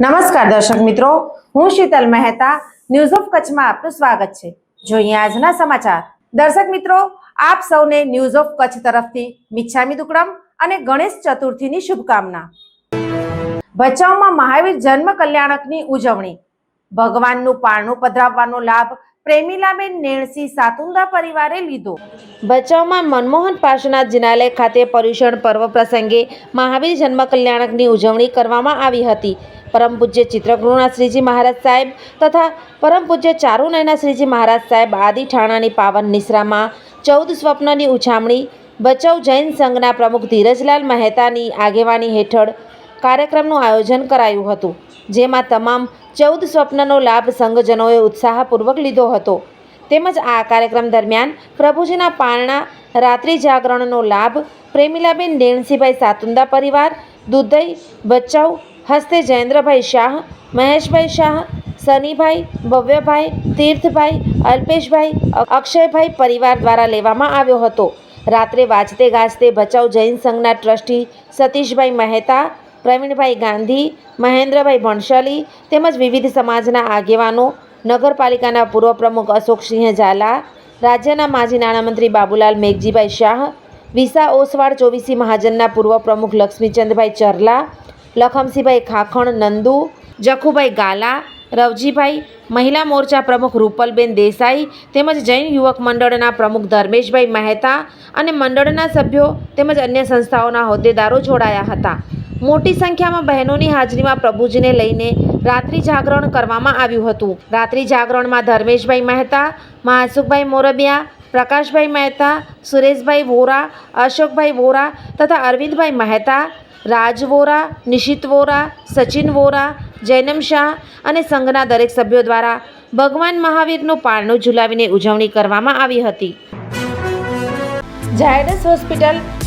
નમસ્કાર દર્શક મિત્રો, હું શીતલ મહેતા ન્યૂઝ ઓફ કચ્છમાં આપનું સ્વાગત છે. જોઈએ આજના સમાચાર. દર્શક મિત્રો, આપ સૌને ન્યૂઝ ઓફ કચ્છ તરફથી મિચ્છામી દુકડમ અને ગણેશ ચતુર્થીની શુભકામના. ભચાઉમાં મહાવીર જન્મ કલ્યાણકની ઉજવણી. ભગવાનનું પારણું પધરાવવાનો લાભ પ્રેમીલાબેન નેણસી સાતુંદા પરિવારે લીધો. ભચાઉમાં મનમોહન પાર્શ્વનાથ જિનાલય ખાતે પર્યુષણ પર્વ પ્રસંગે મહાવીર જન્મ કલ્યાણકની ઉજવણી કરવામાં આવી હતી. પરમ પૂજ્ય ચિત્રગૃહના શ્રીજી મહારાજ સાહેબ તથા પરમ પૂજ્ય ચારુનયના શ્રીજી મહારાજ સાહેબ આદિ ઠાણાની પાવન નિશ્રામાં ચૌદ સ્વપ્નની ઉછામણી, ભચાઉ જૈન સંઘના પ્રમુખ ધીરજલાલ મહેતાની આગેવાની હેઠળ કાર્યક્રમનું આયોજન કરાયું હતું, જેમાં તમામ ચૌદ સ્વપ્નનો લાભ સંઘજનોએ ઉત્સાહપૂર્વક લીધો હતો. તેમજ આ કાર્યક્રમ દરમિયાન પ્રભુજીના પારણા રાત્રિ જાગરણનો લાભ, પ્રેમિલાબેન દેણસીભાઈ સાતુંદા પરિવાર, દુધઈ ભચાઉ હસ્તે જયેન્દ્રભાઈ શાહ, મહેશભાઈ શાહ, સનીભાઈ, ભવ્યભાઈ, તીર્થભાઈ, અલ્પેશભાઈ, અક્ષયભાઈ પરિવાર દ્વારા લેવામાં આવ્યો હતો. રાત્રે વાજતે ગાજતે ભચાઉ જૈન સંઘના ટ્રસ્ટી સતીશભાઈ મહેતા પ્રવીણભાઈ ગાંધી, મહેન્દ્રભાઈ ભણશાલી તેમજ વિવિધ સમાજના આગેવાનો, નગરપાલિકાના પૂર્વ પ્રમુખ અશોકસિંહ ઝાલા, રાજ્યના માજી નાણામંત્રી બાબુલાલ મેઘજીભાઈ શાહ, વિસા ઓસવાડ ચોવીસી મહાજનના પૂર્વ પ્રમુખ લક્ષ્મીચંદભાઈ ચરલા લખમસિંહભાઈ ખાખણ નંદુ, જખુભાઈ ગાલા, રવજીભાઈ, મહિલા મોરચા પ્રમુખ રૂપલબેન દેસાઈ તેમજ જૈન યુવક મંડળના પ્રમુખ ધર્મેશભાઈ મહેતા અને મંડળના સભ્યો તેમજ અન્ય સંસ્થાઓના હોદ્દેદારો જોડાયા હતા. મોટી સંખ્યામાં બહેનોની હાજરીમાં પ્રભુજીને લઈને રાત્રિ જાગરણ કરવામાં આવ્યું હતું. રાત્રિ જાગરણમાં ધર્મેશભાઈ મહેતા, મહાસુખભાઈ મોરબિયા, પ્રકાશભાઈ મહેતા, સુરેશભાઈ વોરા, અશોકભાઈ વોરા તથા અરવિંદભાઈ મહેતા, રાજ વોરા, નિશિત વોરા, સચિન વોરા, જૈનમ શાહ અને સંઘના દરેક સભ્યો દ્વારા ભગવાન મહાવીરનું પારણું ઝુલાવીને ઉજવણી કરવામાં આવી હતી. ઝાયડસ હોસ્પિટલ